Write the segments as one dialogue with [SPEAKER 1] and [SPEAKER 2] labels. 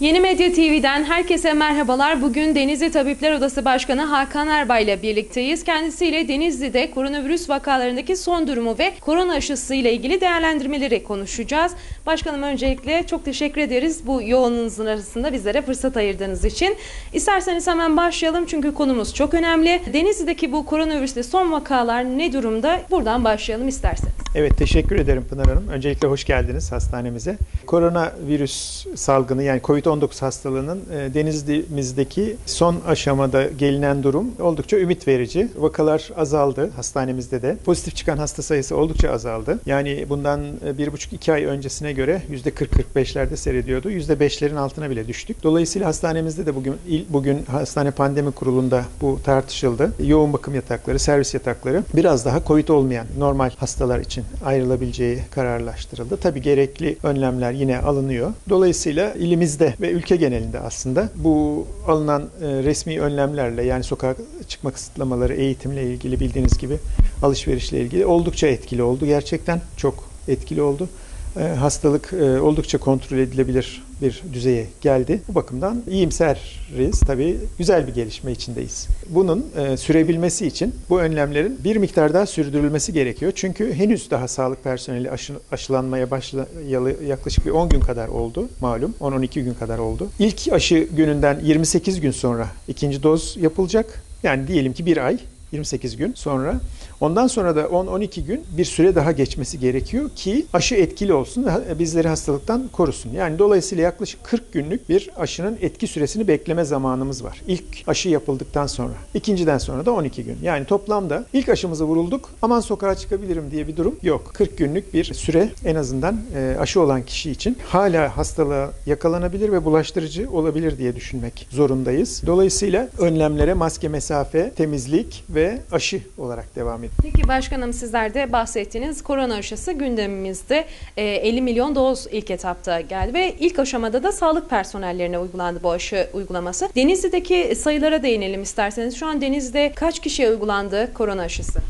[SPEAKER 1] Yeni Medya TV'den herkese merhabalar. Bugün Denizli Tabipler Odası Başkanı Hakan Erbay ile birlikteyiz. Kendisiyle Denizli'de koronavirüs vakalarındaki son durumu ve korona aşısı ile ilgili değerlendirmeleri konuşacağız. Başkanım öncelikle çok teşekkür ederiz bu yoğunluğunuzun arasında bizlere fırsat ayırdığınız için. İsterseniz hemen başlayalım çünkü konumuz çok önemli. Denizli'deki bu koronavirüste son vakalar ne durumda? Buradan başlayalım isterseniz.
[SPEAKER 2] Evet teşekkür ederim Pınar Hanım. Öncelikle hoş geldiniz hastanemize. Koronavirüs salgını yani COVID-19 hastalığının e, Denizli'mizdeki son aşamada gelinen durum oldukça ümit verici. Vakalar azaldı hastanemizde de. Pozitif çıkan hasta sayısı oldukça azaldı. Yani bundan e, bir buçuk iki ay öncesine göre %40-45'lerde seyrediyordu. %5'lerin altına bile düştük. Dolayısıyla hastanemizde de bugün bugün hastane pandemi kurulunda bu tartışıldı. Yoğun bakım yatakları, servis yatakları biraz daha COVID olmayan normal hastalar için ayrılabileceği kararlaştırıldı. Tabii gerekli önlemler yine alınıyor. Dolayısıyla ilimizde ve ülke genelinde aslında bu alınan e, resmi önlemlerle yani sokağa çıkma kısıtlamaları, eğitimle ilgili bildiğiniz gibi alışverişle ilgili oldukça etkili oldu. Gerçekten çok etkili oldu. E, Hastalık e, oldukça kontrol edilebilir bir düzeye geldi. Bu bakımdan iyimseriz. Tabii güzel bir gelişme içindeyiz. Bunun e, sürebilmesi için bu önlemlerin bir miktar daha sürdürülmesi gerekiyor. Çünkü henüz daha sağlık personeli aşı, aşılanmaya başlayalı yaklaşık bir 10 gün kadar oldu malum. 10-12 gün kadar oldu. İlk aşı gününden 28 gün sonra ikinci doz yapılacak. Yani diyelim ki bir ay 28 gün sonra. Ondan sonra da 10-12 gün bir süre daha geçmesi gerekiyor ki aşı etkili olsun ve bizleri hastalıktan korusun. Yani dolayısıyla yaklaşık 40 günlük bir aşının etki süresini bekleme zamanımız var. İlk aşı yapıldıktan sonra. ikinciden sonra da 12 gün. Yani toplamda ilk aşımızı vurulduk aman sokağa çıkabilirim diye bir durum yok. 40 günlük bir süre en azından e, aşı olan kişi için hala hastalığa yakalanabilir ve bulaştırıcı olabilir diye düşünmek zorundayız. Dolayısıyla önlemlere maske, mesafe, temizlik ve aşı olarak devam ediyoruz.
[SPEAKER 1] Peki başkanım sizler de bahsettiğiniz korona aşısı gündemimizde e, 50 milyon doz ilk etapta geldi ve ilk aşamada da sağlık personellerine uygulandı bu aşı uygulaması. Denizli'deki sayılara değinelim isterseniz. Şu an Denizli'de kaç kişiye uygulandı korona aşısı?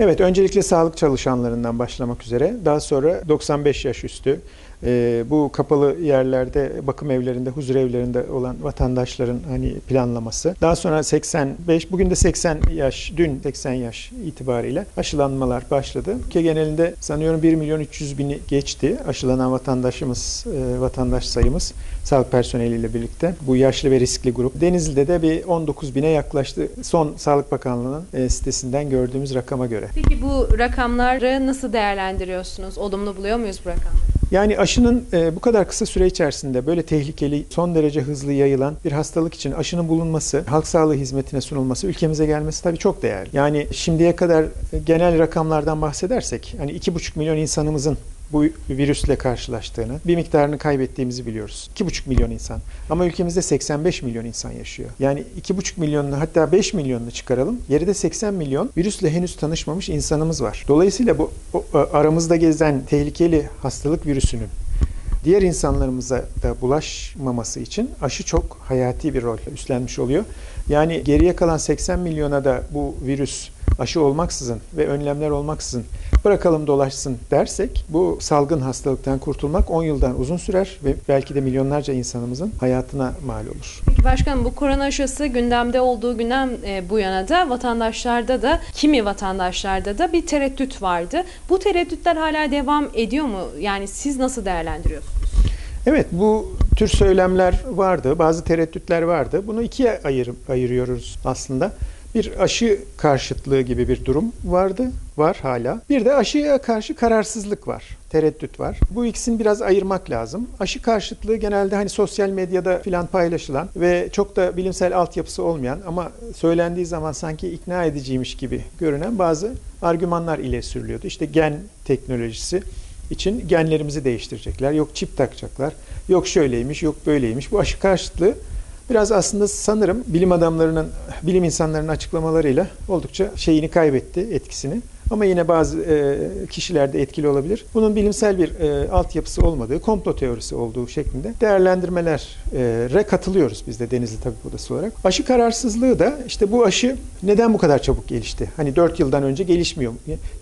[SPEAKER 2] Evet, öncelikle sağlık çalışanlarından başlamak üzere. Daha sonra 95 yaş üstü, e, bu kapalı yerlerde, bakım evlerinde, huzur evlerinde olan vatandaşların hani planlaması. Daha sonra 85, bugün de 80 yaş, dün 80 yaş itibariyle aşılanmalar başladı. Ülke genelinde sanıyorum 1 milyon 300 bini geçti aşılanan vatandaşımız, e, vatandaş sayımız sağlık personeliyle birlikte. Bu yaşlı ve riskli grup. Denizli'de de bir 19 bine yaklaştı. Son Sağlık Bakanlığı'nın e, sitesinden gördüğümüz rakama göre.
[SPEAKER 1] Peki bu rakamları nasıl değerlendiriyorsunuz? Olumlu buluyor muyuz bu rakamları?
[SPEAKER 2] Yani aşının e, bu kadar kısa süre içerisinde böyle tehlikeli, son derece hızlı yayılan bir hastalık için aşının bulunması, halk sağlığı hizmetine sunulması, ülkemize gelmesi tabii çok değerli. Yani şimdiye kadar e, genel rakamlardan bahsedersek, hani 2,5 milyon insanımızın bu virüsle karşılaştığını, bir miktarını kaybettiğimizi biliyoruz. 2,5 milyon insan. Ama ülkemizde 85 milyon insan yaşıyor. Yani 2,5 milyonunu hatta 5 milyonunu çıkaralım. Geride 80 milyon virüsle henüz tanışmamış insanımız var. Dolayısıyla bu o, aramızda gezen tehlikeli hastalık virüsünün diğer insanlarımıza da bulaşmaması için aşı çok hayati bir rol üstlenmiş oluyor. Yani geriye kalan 80 milyona da bu virüs aşı olmaksızın ve önlemler olmaksızın bırakalım dolaşsın dersek bu salgın hastalıktan kurtulmak 10 yıldan uzun sürer ve belki de milyonlarca insanımızın hayatına mal olur.
[SPEAKER 1] Peki başkanım bu korona aşısı gündemde olduğu günden e, bu yana da vatandaşlarda da kimi vatandaşlarda da bir tereddüt vardı. Bu tereddütler hala devam ediyor mu? Yani siz nasıl değerlendiriyorsunuz?
[SPEAKER 2] Evet bu tür söylemler vardı, bazı tereddütler vardı. Bunu ikiye ayır, ayırıyoruz aslında. Bir aşı karşıtlığı gibi bir durum vardı, var hala. Bir de aşıya karşı kararsızlık var, tereddüt var. Bu ikisini biraz ayırmak lazım. Aşı karşıtlığı genelde hani sosyal medyada filan paylaşılan ve çok da bilimsel altyapısı olmayan ama söylendiği zaman sanki ikna ediciymiş gibi görünen bazı argümanlar ile sürülüyordu. İşte gen teknolojisi için genlerimizi değiştirecekler. Yok çip takacaklar. Yok şöyleymiş, yok böyleymiş. Bu aşı karşıtlığı biraz aslında sanırım bilim adamlarının, bilim insanlarının açıklamalarıyla oldukça şeyini kaybetti, etkisini. Ama yine bazı e, kişilerde etkili olabilir. Bunun bilimsel bir e, altyapısı olmadığı, komplo teorisi olduğu şeklinde değerlendirmelere katılıyoruz biz de Denizli Tabip Odası olarak. Aşı kararsızlığı da işte bu aşı neden bu kadar çabuk gelişti? Hani 4 yıldan önce gelişmiyor,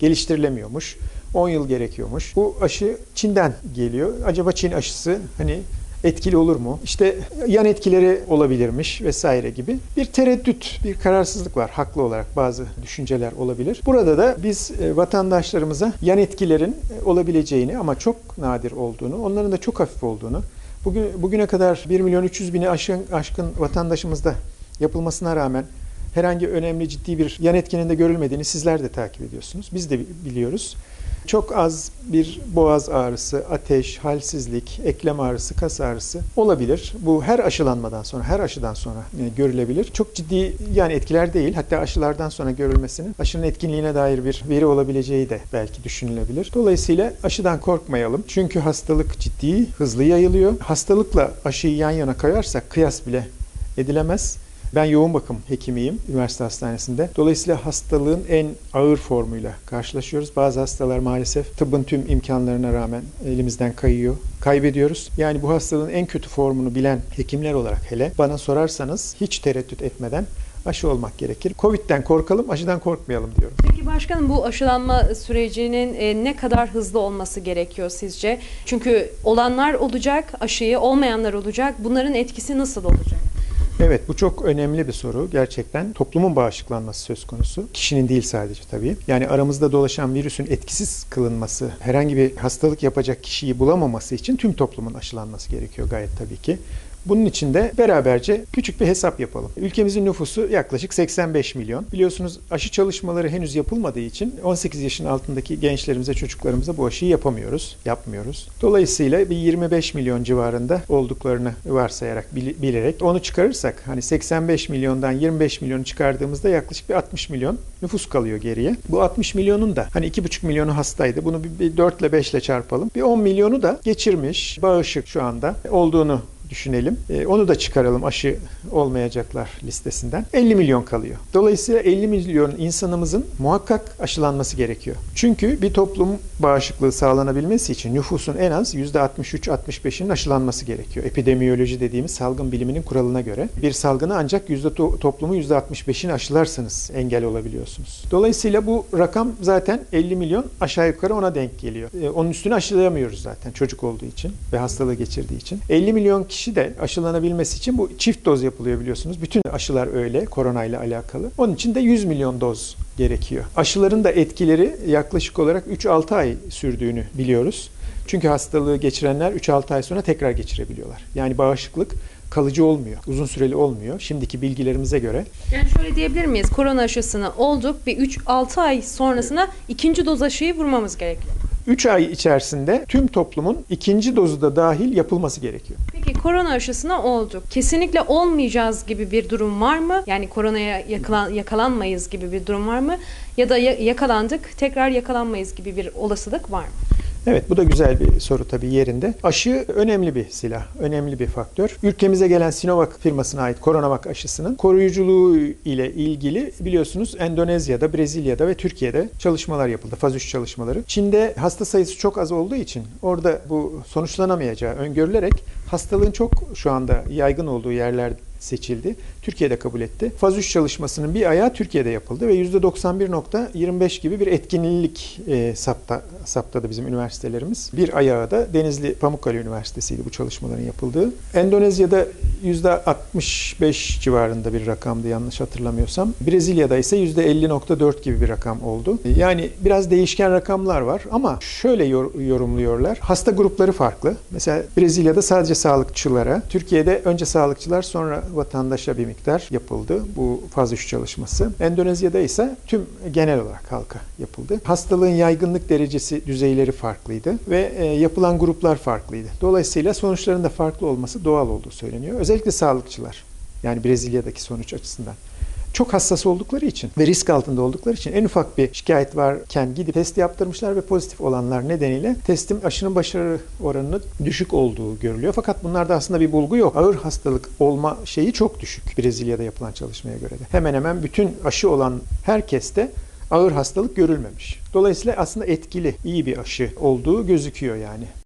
[SPEAKER 2] geliştirilemiyormuş. 10 yıl gerekiyormuş. Bu aşı Çin'den geliyor. Acaba Çin aşısı hani Etkili olur mu? İşte yan etkileri olabilirmiş vesaire gibi bir tereddüt, bir kararsızlık var haklı olarak bazı düşünceler olabilir. Burada da biz e, vatandaşlarımıza yan etkilerin e, olabileceğini ama çok nadir olduğunu, onların da çok hafif olduğunu, bugün bugüne kadar 1 milyon 300 bini aşkın, aşkın vatandaşımızda yapılmasına rağmen herhangi önemli ciddi bir yan etkinin de görülmediğini sizler de takip ediyorsunuz. Biz de biliyoruz. Çok az bir boğaz ağrısı, ateş, halsizlik, eklem ağrısı, kas ağrısı olabilir. Bu her aşılanmadan sonra, her aşıdan sonra e, görülebilir. Çok ciddi yani etkiler değil. Hatta aşılardan sonra görülmesinin aşının etkinliğine dair bir veri olabileceği de belki düşünülebilir. Dolayısıyla aşıdan korkmayalım. Çünkü hastalık ciddi, hızlı yayılıyor. Hastalıkla aşıyı yan yana koyarsak kıyas bile edilemez. Ben yoğun bakım hekimiyim üniversite hastanesinde. Dolayısıyla hastalığın en ağır formuyla karşılaşıyoruz. Bazı hastalar maalesef tıbbın tüm imkanlarına rağmen elimizden kayıyor, kaybediyoruz. Yani bu hastalığın en kötü formunu bilen hekimler olarak hele bana sorarsanız hiç tereddüt etmeden aşı olmak gerekir. Covid'den korkalım, aşıdan korkmayalım diyorum.
[SPEAKER 1] Peki başkanım bu aşılanma sürecinin e, ne kadar hızlı olması gerekiyor sizce? Çünkü olanlar olacak, aşıyı olmayanlar olacak. Bunların etkisi nasıl olacak?
[SPEAKER 2] Evet bu çok önemli bir soru gerçekten. Toplumun bağışıklanması söz konusu. Kişinin değil sadece tabii. Yani aramızda dolaşan virüsün etkisiz kılınması, herhangi bir hastalık yapacak kişiyi bulamaması için tüm toplumun aşılanması gerekiyor gayet tabii ki. Bunun için de beraberce küçük bir hesap yapalım. Ülkemizin nüfusu yaklaşık 85 milyon. Biliyorsunuz aşı çalışmaları henüz yapılmadığı için 18 yaşın altındaki gençlerimize, çocuklarımıza bu aşıyı yapamıyoruz, yapmıyoruz. Dolayısıyla bir 25 milyon civarında olduklarını varsayarak, bilerek onu çıkarırsak hani 85 milyondan 25 milyonu çıkardığımızda yaklaşık bir 60 milyon nüfus kalıyor geriye. Bu 60 milyonun da hani 2,5 milyonu hastaydı. Bunu bir 4 ile 5 ile çarpalım. Bir 10 milyonu da geçirmiş, bağışık şu anda olduğunu düşünelim. E, onu da çıkaralım aşı olmayacaklar listesinden. 50 milyon kalıyor. Dolayısıyla 50 milyon insanımızın muhakkak aşılanması gerekiyor. Çünkü bir toplum bağışıklığı sağlanabilmesi için nüfusun en az %63-65'inin aşılanması gerekiyor. Epidemiyoloji dediğimiz salgın biliminin kuralına göre. Bir salgını ancak yüzde to- toplumun %65'ini aşılarsanız engel olabiliyorsunuz. Dolayısıyla bu rakam zaten 50 milyon aşağı yukarı ona denk geliyor. E, onun üstüne aşılayamıyoruz zaten çocuk olduğu için ve hastalığı geçirdiği için. 50 milyon kişi de aşılanabilmesi için bu çift doz yapılıyor biliyorsunuz. Bütün aşılar öyle koronayla alakalı. Onun için de 100 milyon doz gerekiyor. Aşıların da etkileri yaklaşık olarak 3-6 ay sürdüğünü biliyoruz. Çünkü hastalığı geçirenler 3-6 ay sonra tekrar geçirebiliyorlar. Yani bağışıklık kalıcı olmuyor, uzun süreli olmuyor şimdiki bilgilerimize göre.
[SPEAKER 1] Yani şöyle diyebilir miyiz? Korona aşısını olduk bir 3-6 ay sonrasına ikinci doz aşıyı vurmamız gerekiyor.
[SPEAKER 2] 3 ay içerisinde tüm toplumun ikinci dozu da dahil yapılması gerekiyor.
[SPEAKER 1] Korona aşısına olduk. Kesinlikle olmayacağız gibi bir durum var mı? Yani koronaya yakalan, yakalanmayız gibi bir durum var mı? Ya da ya- yakalandık tekrar yakalanmayız gibi bir olasılık var mı?
[SPEAKER 2] Evet bu da güzel bir soru tabii yerinde. Aşı önemli bir silah, önemli bir faktör. Ülkemize gelen Sinovac firmasına ait Coronavac aşısının koruyuculuğu ile ilgili biliyorsunuz Endonezya'da, Brezilya'da ve Türkiye'de çalışmalar yapıldı. Faz 3 çalışmaları. Çin'de hasta sayısı çok az olduğu için orada bu sonuçlanamayacağı öngörülerek hastalığın çok şu anda yaygın olduğu yerler seçildi. Türkiye'de kabul etti. Faz 3 çalışmasının bir ayağı Türkiye'de yapıldı ve %91.25 gibi bir etkinlik e, sapta, saptadı bizim üniversitelerimiz. Bir ayağı da Denizli Pamukkale Üniversitesi'ydi bu çalışmaların yapıldığı. Endonezya'da %65 civarında bir rakamdı yanlış hatırlamıyorsam. Brezilya'da ise %50.4 gibi bir rakam oldu. Yani biraz değişken rakamlar var ama şöyle yor- yorumluyorlar. Hasta grupları farklı. Mesela Brezilya'da sadece sağlıkçılara, Türkiye'de önce sağlıkçılar sonra vatandaşa bir miktar yapıldı bu faz 3 çalışması. Endonezya'da ise tüm genel olarak halka yapıldı. Hastalığın yaygınlık derecesi düzeyleri farklıydı ve e, yapılan gruplar farklıydı. Dolayısıyla sonuçların da farklı olması doğal olduğu söyleniyor. Özellikle sağlıkçılar yani Brezilya'daki sonuç açısından çok hassas oldukları için ve risk altında oldukları için en ufak bir şikayet varken gidip test yaptırmışlar ve pozitif olanlar nedeniyle testin aşının başarı oranının düşük olduğu görülüyor. Fakat bunlarda aslında bir bulgu yok. Ağır hastalık olma şeyi çok düşük Brezilya'da yapılan çalışmaya göre de. Hemen hemen bütün aşı olan herkeste ağır hastalık görülmemiş. Dolayısıyla aslında etkili, iyi bir aşı olduğu gözüküyor yani.